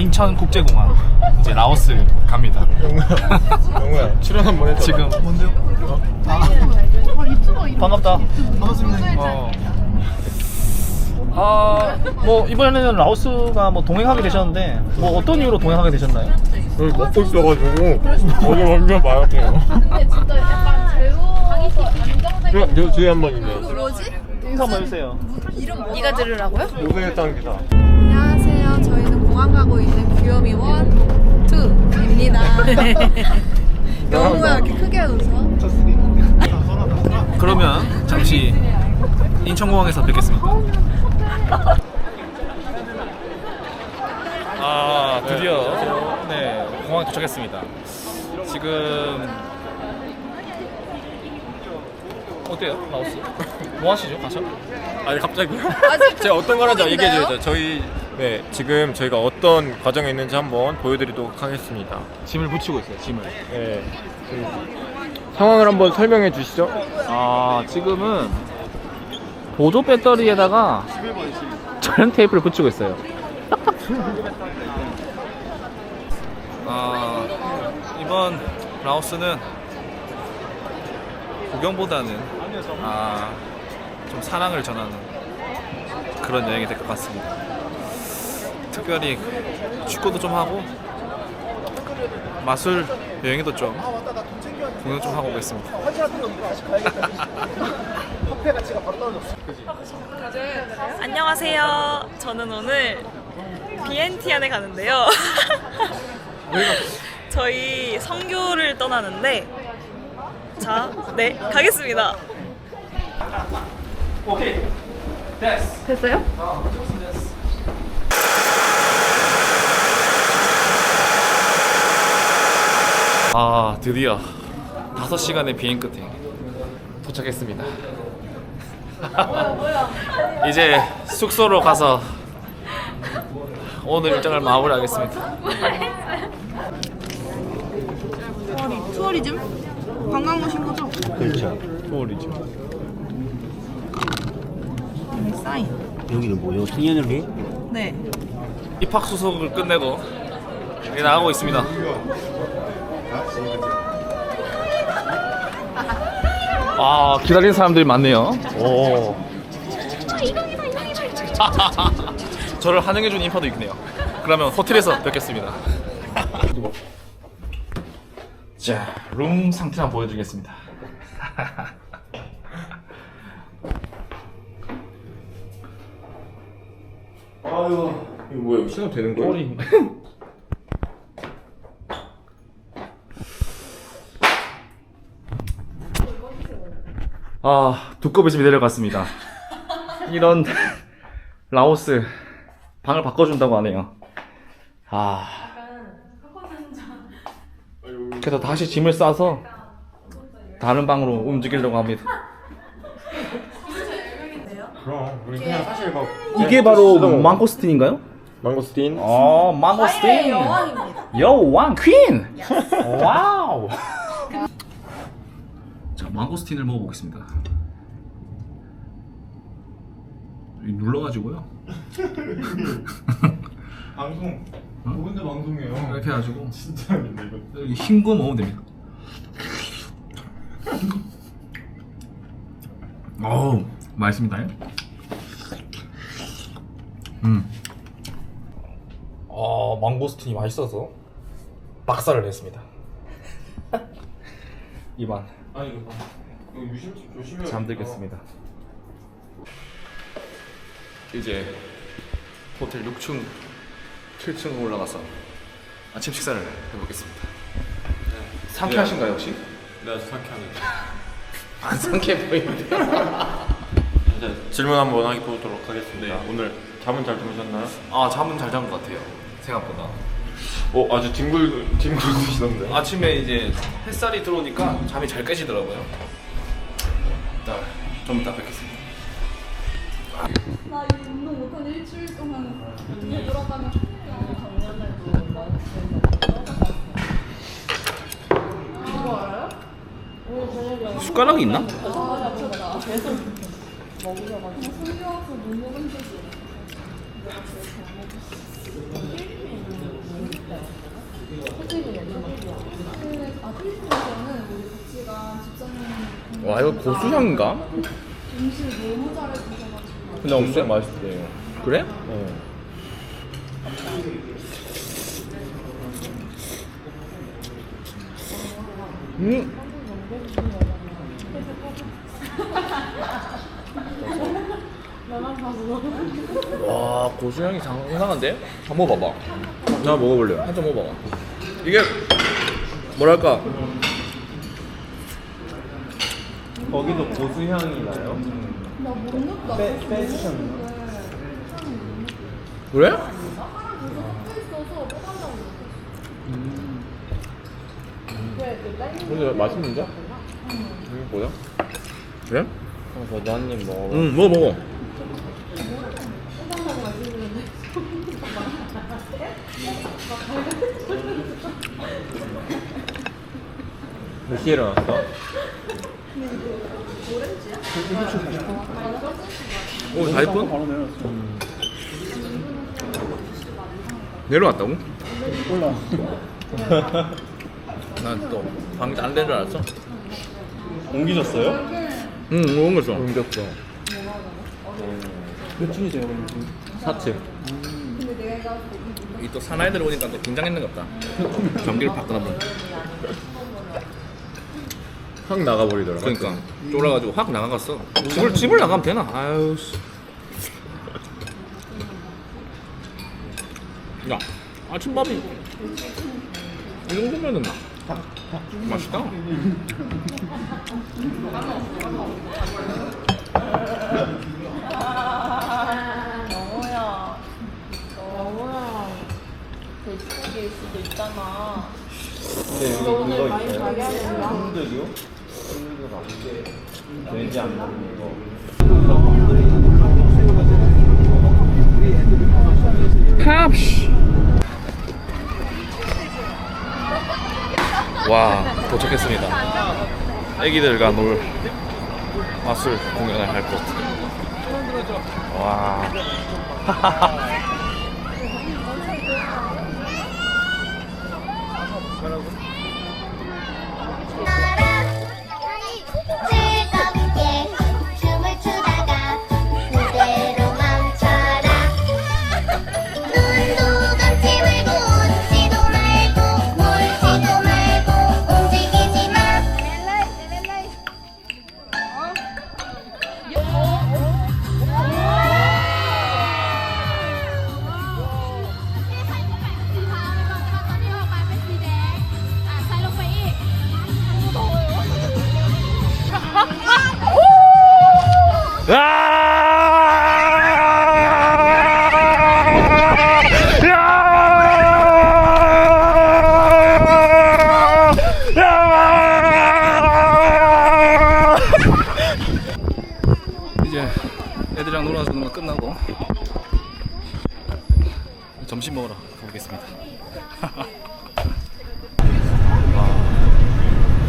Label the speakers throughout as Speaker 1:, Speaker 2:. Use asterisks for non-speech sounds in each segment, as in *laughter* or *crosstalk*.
Speaker 1: 인천국제공항 이제 라오스 갑니다.
Speaker 2: 영우야 *laughs* 출연 한번 해줘
Speaker 1: 지금 반갑다. 반갑습니다. 어. 아, 뭐 이번에는 라오스가 뭐 동행하게 되셨는데 뭐 어떤 이유로 동행하게 되셨나요?
Speaker 2: 여기 먹고 있어가지고 오늘 완전 마약해요
Speaker 3: 근데 진짜 약간 강의식 안정된
Speaker 2: 저 주에 한 번이네
Speaker 1: 인사 한번 해주세요.
Speaker 3: 네가 들으라고요?
Speaker 2: 노승일당 기사
Speaker 4: 안녕하세요. 저희는 공항 가고 있는 귀요미 원, 투입니다. 영우야 *laughs* 이렇게 크게 웃어?
Speaker 1: 그러면 잠시 인천공항에서 뵙겠습니다. 아 드디어 네 공항에 도착했습니다. 지금 어때요 라오스? 뭐 하시죠 가서?
Speaker 2: 아니 갑자기요? 제가 어떤 거라는지 얘기해 줘야죠 저희 네 지금 저희가 어떤 과정에 있는지 한번 보여드리도록 하겠습니다
Speaker 1: 짐을 붙이고 있어요 짐을.
Speaker 2: 네 상황을 한번 설명해 주시죠
Speaker 1: 아 지금은 보조 배터리에다가 전용 테이프를 붙이고 있어요. 아 이번 라오스는 구경보다는 아 좀 사랑을 전하는 그런 여행이 될 것 같습니다. 특별히 축구도 좀 하고 마술 여행도 좀 공연 좀 하고 오겠습니다. *laughs*
Speaker 5: 안녕하세요. 저는 오늘 비엔티안에 가는데요. *laughs* 저희 성교를 떠나는데 자, 네, 가겠습니다.
Speaker 1: 오케이. 됐어.
Speaker 3: 됐어요?
Speaker 1: 아 드디어 5시간의 비행 끝에 도착했습니다 *laughs* 이제 숙소로 가서 오늘 일정을 마무리하겠습니다
Speaker 4: 투어리즘? 관광 오신 거죠?
Speaker 6: 그렇죠.
Speaker 1: 투어리즘
Speaker 4: 사인.
Speaker 6: 여기는 뭐요? 승연을위?
Speaker 4: 네.
Speaker 1: 입학 수속을 끝내고 이제 나가고 있습니다 아 기다리는 사람들이 많네요 오 저를 환영해준 인파도 있네요 그러면 호텔에서 뵙겠습니다 자, 룸 상태 한번 보여드리겠습니다.
Speaker 2: 아유 이거 뭐야 시간 되는 거야?
Speaker 1: 꼬리. 아, 두꺼비 집에 내려갔습니다. 이런 라오스 방을 바꿔준다고 하네요. 아. 그래서 다시 짐을 싸서 다른 방으로 움직이려고 합니다.
Speaker 2: 그럼 우리 그냥 사실 막
Speaker 1: 이게 바로 망고스틴인가요?
Speaker 2: 망고스틴
Speaker 1: 어, 망고스틴. 여왕입니다. 여왕 퀸. 와우. 자, 망고스틴을 먹어보겠습니다. 이 눌러가지고요. *laughs*
Speaker 2: 방송 두 번째 방송이에요
Speaker 1: 이렇게 해가지고
Speaker 2: 진짜 이거
Speaker 1: 여기 흰거 먹으면 됩니다. 어우, 맛있습니다. 음. 아, 망고스틴이 맛있어서 박살을 냈습니다. *laughs* 이만
Speaker 2: 아니 이거 이거 유심 조심해
Speaker 1: 잠들겠습니다. 이제 호텔 6층, 7층 올라가서 아침 식사를 해보겠습니다. 상쾌하신가요 혹시?
Speaker 2: 네 상쾌하네 *laughs*
Speaker 1: 안 상쾌해 보이는데. *laughs*
Speaker 2: 이제 질문 한번 해보도록 하겠습니다
Speaker 1: 네.
Speaker 2: 오늘 잠은 잘 주무셨나요?
Speaker 1: 아 잠은 잘 잔 것 같아요. 생각보다.
Speaker 2: 어 아주 뒹굴 뒹굴으시던데
Speaker 1: 아침에 이제 햇살이 들어오니까 잠이 잘 깨지더라고요. 일단 좀 이따 뵙겠습니다.
Speaker 3: 나 이 운동 못한 일주일 동안 눈에 들어가면
Speaker 1: 숟가락이 있나? 와이 거 고수향인가?
Speaker 2: 근데 엄청 맛있대요.
Speaker 1: 그래?
Speaker 2: 어.
Speaker 1: 음. *laughs* 와 고수향이 장난한데? 한번 먹어봐.
Speaker 2: 나 먹어볼래요.
Speaker 1: 한 점 먹어봐. 이게 뭐랄까?
Speaker 2: 거기도 고수 향이 나요?
Speaker 1: 그래?
Speaker 2: 근데 맛있는데?
Speaker 1: 이게 뭐야? 그래?
Speaker 2: 저도 한입 먹어봐.
Speaker 1: 응 먹어 먹어.
Speaker 2: 몇 시에 일어났어?
Speaker 1: 오 40분? 내려왔다고? 몰라. *laughs* 난 또 방이 안된 줄 알았어.
Speaker 2: 옮기셨어요?
Speaker 1: 응 옮겼어.
Speaker 2: 옮겼어.
Speaker 6: 몇 층이세요?
Speaker 2: 4층.
Speaker 1: 이 또 사나이들 오니까 또 긴장했는 것 같다. 전기를 바꾸나 보네.
Speaker 2: 확 나가버리더라고.
Speaker 1: 그러니까 쫄아가지고 확 나가갔어. 집을 집을 나가면 되나? 아유 씨. 야 아침밥이 이 정도면은 맛있다.
Speaker 2: 근데 여기 그거 있어요. 흔들기요? 흔들기가 나쁜데 돼지 안 먹는 거.
Speaker 1: 와 도착했습니다. 애기들과 놀 마술 공연을 할 곳. 와. *laughs* 점심 먹으러 가보겠습니다.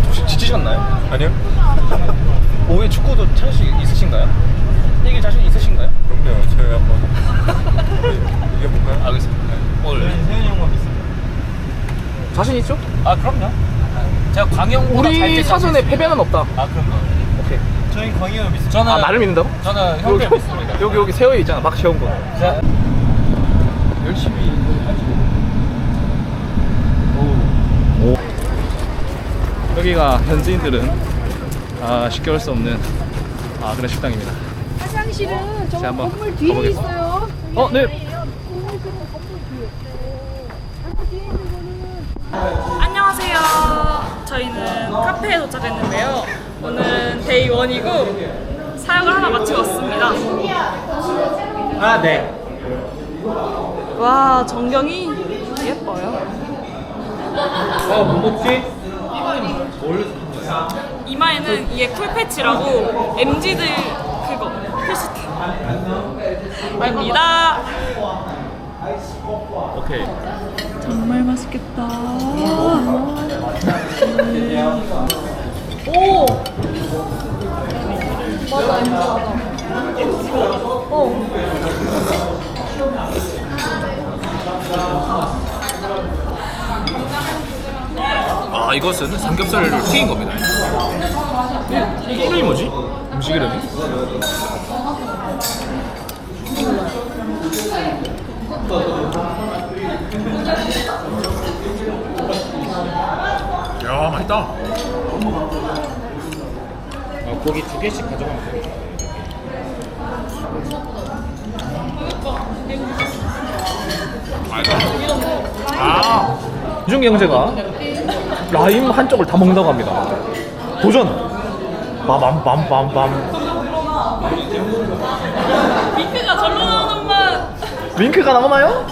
Speaker 1: 혹시 지치셨나요?
Speaker 2: 아니요? *laughs*
Speaker 1: 오후에 축구도 자신 있으신가요? 이게 자신 있으신가요?
Speaker 2: 그럼요. 저희 한번 *laughs* 이겨볼까요?
Speaker 1: 알겠습니다. 오늘
Speaker 2: 세현이 형만 믿습니다.
Speaker 1: 자신 있죠?
Speaker 7: 아 그럼요. 제가 광영보다 잘
Speaker 1: 우리
Speaker 7: 뛸
Speaker 1: 사전에. 패배는 없다.
Speaker 7: 아 그럼요.
Speaker 2: 저희 광희형 믿습니다.
Speaker 7: 저는
Speaker 1: 아 나를 믿는다고?
Speaker 7: 저는 형들 믿습니다.
Speaker 1: 여기 여기 세워 있잖아. 막 세운 거.
Speaker 7: 제가
Speaker 1: 열심히 여기가 현지인들은 아, 쉽게 올 수 없는 아, 그런 식당입니다.
Speaker 3: 화장실은 저
Speaker 1: 제가 한번
Speaker 3: 건물 뒤에
Speaker 1: 가보겠습니다.
Speaker 3: 있어요.
Speaker 1: 어, 네.
Speaker 3: 건물 뒤에 건물 뒤에 있는 거는
Speaker 5: 안녕하세요. 저희는 카페에 도착했는데요. 오늘은 데이 원이고 사역을 하나 마치고 왔습니다.
Speaker 7: 아 네.
Speaker 5: 와 정경이 예뻐요.
Speaker 7: 어 뭐지?
Speaker 5: 이마에는 이게 쿨 패치라고 MZ들 그거 필수템입니다.
Speaker 1: 오케이.
Speaker 5: 정말 맛있겠다. 오. 맞아, 맞아. 어.
Speaker 1: 아 이것은 삼겹살을 튀긴 겁니다. 이게 이름이 뭐지? 음식 이름이? 야 맛있다.
Speaker 7: 아, 고기 두 개씩 가져가면 돼.
Speaker 1: 아 유중기 형제가 라임 한쪽을 다 먹는다고 합니다. 도전. 빰빰빰빰빰.
Speaker 5: 핑크가 절로 나오는 맛.
Speaker 1: 링크가 나오나요?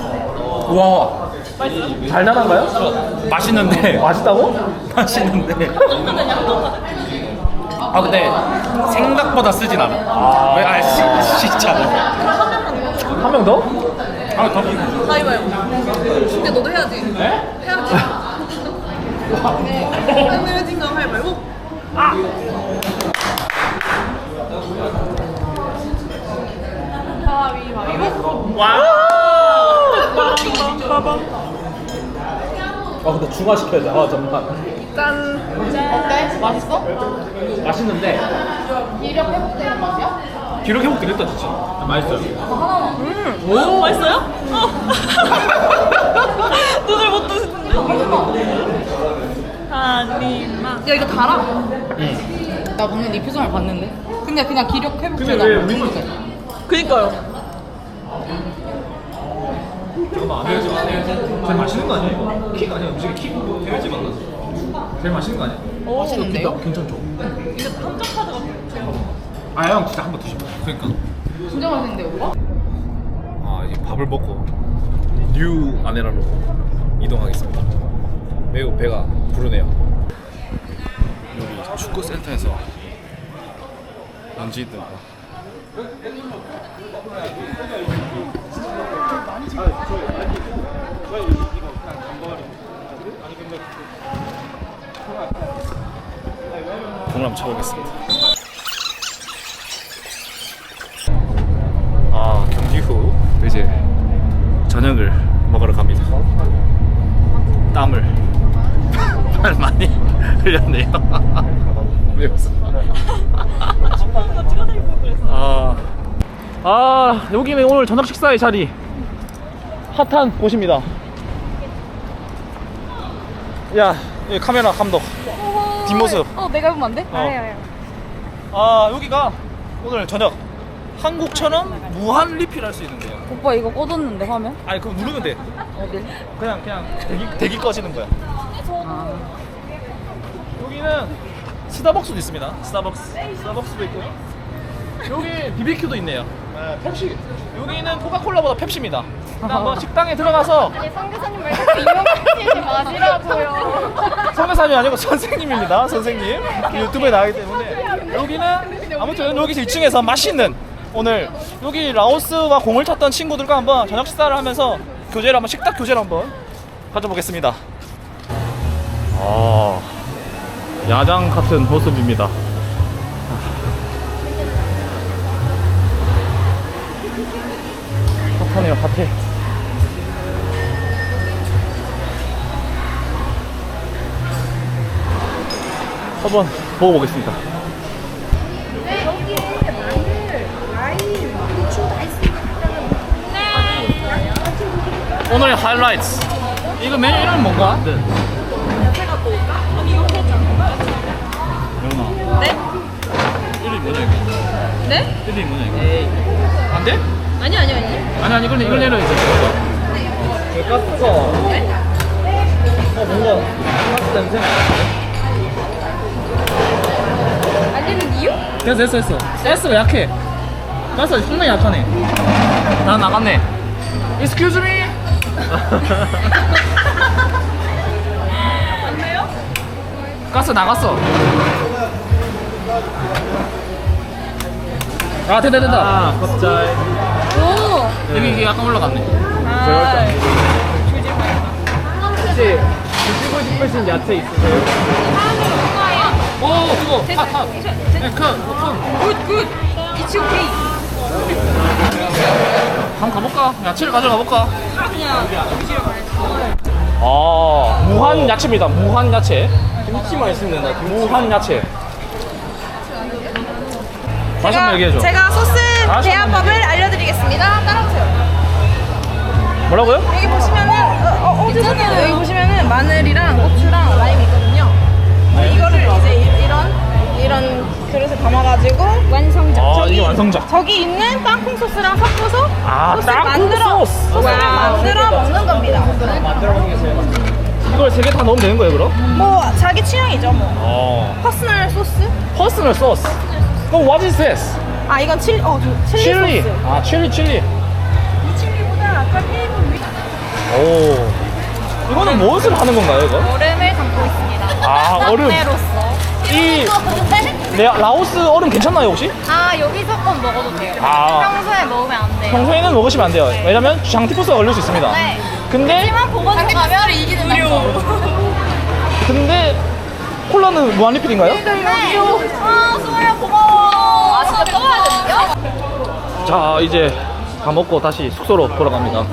Speaker 7: 와,
Speaker 1: 달달한가요?
Speaker 7: 맛있는데.
Speaker 1: 맛있다고?
Speaker 7: 맛있는데. 아, 근데 생각보다 쓰진 않아. 왜? 아, 시, 시잖아.
Speaker 1: 한명 더?
Speaker 7: 아, 더.
Speaker 4: 가위바위보. 근데 너도 해야지. 해야지. 안 내려진 거 가위바위보.
Speaker 7: 아, 근데 중화 시켜야 돼. 아, 정말.
Speaker 4: 짠.
Speaker 3: 어때? 맛있어?
Speaker 7: 맛있는데.
Speaker 3: 기력 회복되는 맛이야?
Speaker 7: 기록 회복 되겠다, 진짜. 아, 맛있어요.
Speaker 5: 오 맛있어요? 어. *laughs* 눈을 못 뜨시는데. 하니만.
Speaker 4: 야 이거 달아.
Speaker 3: 나 방금 네 표정을 봤는데. 그냥 그냥 기력 회복되다.
Speaker 7: 근데 왜 우리만
Speaker 5: 그니까요.
Speaker 7: 잠깐만, 안 되지 마. 제일 맛있는 거 아니야, 이거? 킥 아니야? 음식이 킥? 돼지 맛나. 제일 맛있는 거 아니야?
Speaker 3: 맛있는데요?
Speaker 7: 괜찮죠?
Speaker 5: 이게 탐정 카드가 제가
Speaker 7: 아, 형 진짜 한번 드셔봐. 그러니까.
Speaker 3: 진짜 맛있는데 오빠?
Speaker 1: 아 이제 밥을 먹고 뉴 아네라로 이동하겠습니다. 매우 배가 부르네요. 여기 축구 센터에서 연지들과 공을 한번 쳐보겠습니다. 아 경기 후 이제 저녁을 먹으러 갑니다. 땀을 발 *laughs* 많이 흘렸네요. *laughs* 아, 아 여기는 오늘 저녁 식사의 자리 핫한 곳입니다. 야, 여기 카메라 감독 뒷모습.
Speaker 3: 어 내가 해보면 안 돼?
Speaker 1: 어. 아 여기가 오늘 저녁 한국처럼 무한 리필할 수 있는 데요.
Speaker 3: 오빠 이거 꺼뒀는데 화면?
Speaker 1: 아니 그거 누르면 돼.
Speaker 3: 어딜?
Speaker 1: 그냥 그냥 대기 대기 꺼지는 거야. 여기는 스타벅스도 있습니다. 스타벅스 스타벅스도 있고요. 여기 BBQ도 있네요. 네, 펩시. 여기는 코카콜라보다 펩시입니다. 일단 한번 *laughs* 식당에 들어가서
Speaker 3: 아니 상대사님 말고 이용하시지 마시라고요.
Speaker 1: 선배사님이 아니고 선생님입니다. 선생님. 유튜브에 나가기 때문에 여기는 아무튼 여기서 2층에서 맛있는 오늘 여기 라오스와 공을 쳤던 친구들과 한번 저녁 식사를 하면서 교제를 한번 식탁 교제를 한번 가져보겠습니다. 아 야장 같은 모습입니다. 핫하네요, 핫해. 한번 먹어보겠습니다. 오늘의 하이라이트. 이거 메뉴 이름 뭔가? 네. 영훈아.
Speaker 5: 네?
Speaker 1: 이름이 뭐냐 이거?
Speaker 5: 네?
Speaker 1: 이름이 뭐냐 이거? 안 돼?
Speaker 5: 아니 아니 아니.
Speaker 1: 아니 아니 이걸 이걸 내려야지. 가스.
Speaker 5: 네?
Speaker 1: 어 뭔가 가스 냄새.
Speaker 3: 알리는 이유?
Speaker 1: 됐어 됐어 됐어. 가스가 약해. 가스가 상당히 약하네. 나 나갔네. Excuse me. 가스 나갔어. 아 됐다 됐다. 아 갑자기.
Speaker 3: 오.
Speaker 1: 여기 이게 약간 올라갔네.
Speaker 5: 아.
Speaker 1: 혹시 드시고 싶으신 야채 있으세요? 오 그거 핫 핫. 네, 큰 큰.
Speaker 5: 굿 굿. 이츠 오케이.
Speaker 1: 한번 가볼까? 야채를 가져가 볼까?
Speaker 5: 그냥 음식을 가야지.
Speaker 1: 아 무한 야채입니다. 무한 야채.
Speaker 2: 김치만 있으면 된다.
Speaker 1: 무한 야채. 다시 한번 얘기해줘.
Speaker 4: 제가 소스 대화법을 알려드리겠습니다. 따라오세요.
Speaker 1: 뭐라고요?
Speaker 4: 여기 보시면은 어, 어, 어 죄송해요. 여기 보시면은 마늘이랑 고추랑 라임이 있거든요. 이거를 이제 이- 이런 이런 그릇에 담아가지고 완성작.
Speaker 1: 아, 이게 완성작.
Speaker 4: 저기 있는 땅콩 소스랑 섞어서
Speaker 1: 아,
Speaker 4: 소스를
Speaker 1: 땅콩
Speaker 4: 만들어
Speaker 1: 소스.
Speaker 4: 소스를 만들어 먹는 겁니다.
Speaker 1: 이걸 세 개 다 넣으면 되는 거예요, 그럼?
Speaker 4: 뭐 자기 취향이죠, 뭐.
Speaker 1: 어.
Speaker 4: 퍼스널 소스?
Speaker 1: 퍼스널 소스. 그럼 what is this?
Speaker 4: 아 이건 칠리, 어, 저 칠리,
Speaker 1: 칠리.
Speaker 4: 소스.
Speaker 1: 아, 칠리, 칠리.
Speaker 4: 이 칠리보다 아까 테이블 위
Speaker 1: 오. 이거는 무엇을 하는 건가요, 이거?
Speaker 4: 얼음을 담고 있습니다.
Speaker 1: 아, 얼음. 이 네, 라오스 얼음 괜찮나요, 혹시?
Speaker 4: 아 여기서 건 먹어도 돼요.
Speaker 1: 아.
Speaker 4: 평소에 먹으면 안 돼요.
Speaker 1: 평소에는 먹으시면 안 돼요. 왜냐면 장티푸스가 걸릴 수 있습니다.
Speaker 4: 네.
Speaker 1: 근데
Speaker 4: 하지만 보건소 가면 이기는 무료.
Speaker 1: 근데 콜라는 무한 리필인가요?
Speaker 4: 네. 아 소야 고마워. 아 진짜 떠나야 되는데요?
Speaker 1: 자, 이제 다 먹고 다시 숙소로 돌아갑니다.